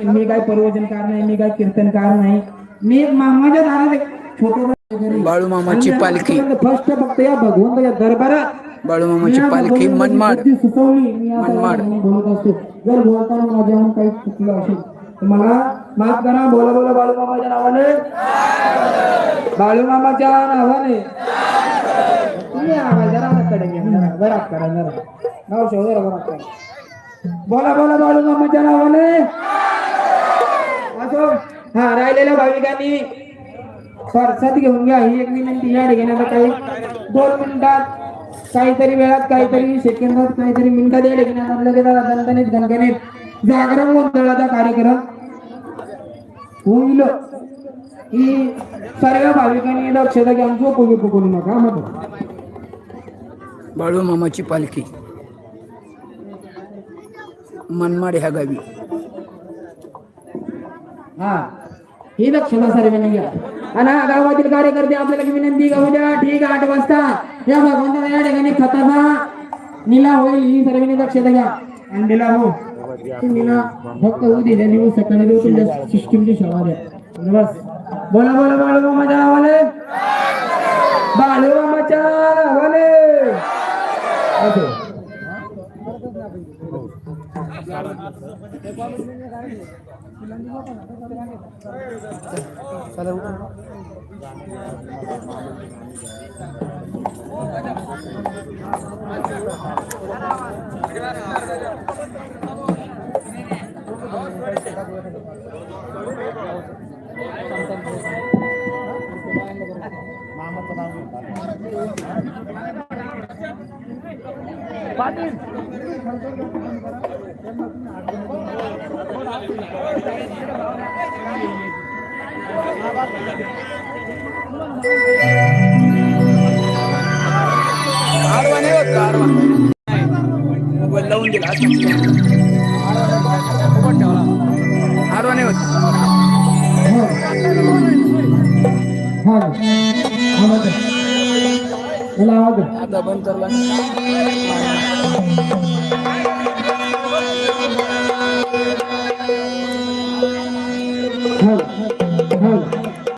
मी काय प्रवचनकार नाही मी काय कीर्तनकार नाही. मी एक मामाच्या दारात एक छोटं बाळूमामाची पालखी. फक्त फक्त या भगवंताच्या दरबारात. बाळूमामाची मी या पालखी मनमाड. सुचवली मी आता मनमाड. म्हणून बोलत असतो. जर बोलताना माझ्याहून काही चुकलं असेल तर मला माफ करा बोला बोला बाळूमामाच्या नावाने. बाळूमामाच्या नावाने. तुम्ही आवाज जरा कडे घ्या जरा करा जरा. नाव जरा बोला बोला बाळूमामाच्या नावाने असो राहिलेल्या भाविकांनी परसाद घेऊन घ्या. ही एक विनंती या ठिकाणी आता काही दोन मिनिटात काहीतरी वेळात काहीतरी सेकंदात काहीतरी मिनिटात या ठिकाणी लगेच दणदणीत गणगणित जागरण गोंधळाचा कार्यक्रम होईल. ही सर्व भाविकांनी दक्षता घ्या. झोपू बिपू करू नका. मग. बाळूमामाची पालखी. मनमाड ह्या गावी. हा. ही दक्षता सर्वांनी घ्या. आणि हा गावातील कार्यकर्ते आपल्याला विनंती का उद्या ठीक आठ वाजता. या भगवंताला या ठिकाणी खताचा निला होईल ही सर्वांनी दक्षता घ्या. आणि निला हो. निला फक्त उद्या त्या दिवस सकाळी देऊ तुमच्या सिस्टीमची क्षमा द्या. बस. बोला बोला बाळूमामाच्या बाळू बाळूमामाच्या नावाने असं তাহলে উঠুন Patin. आडवा नाही होत आडवा मोबाईल लावून दिला आता. ठेवला. आडवा नाही होत आता बंद करला Thank you.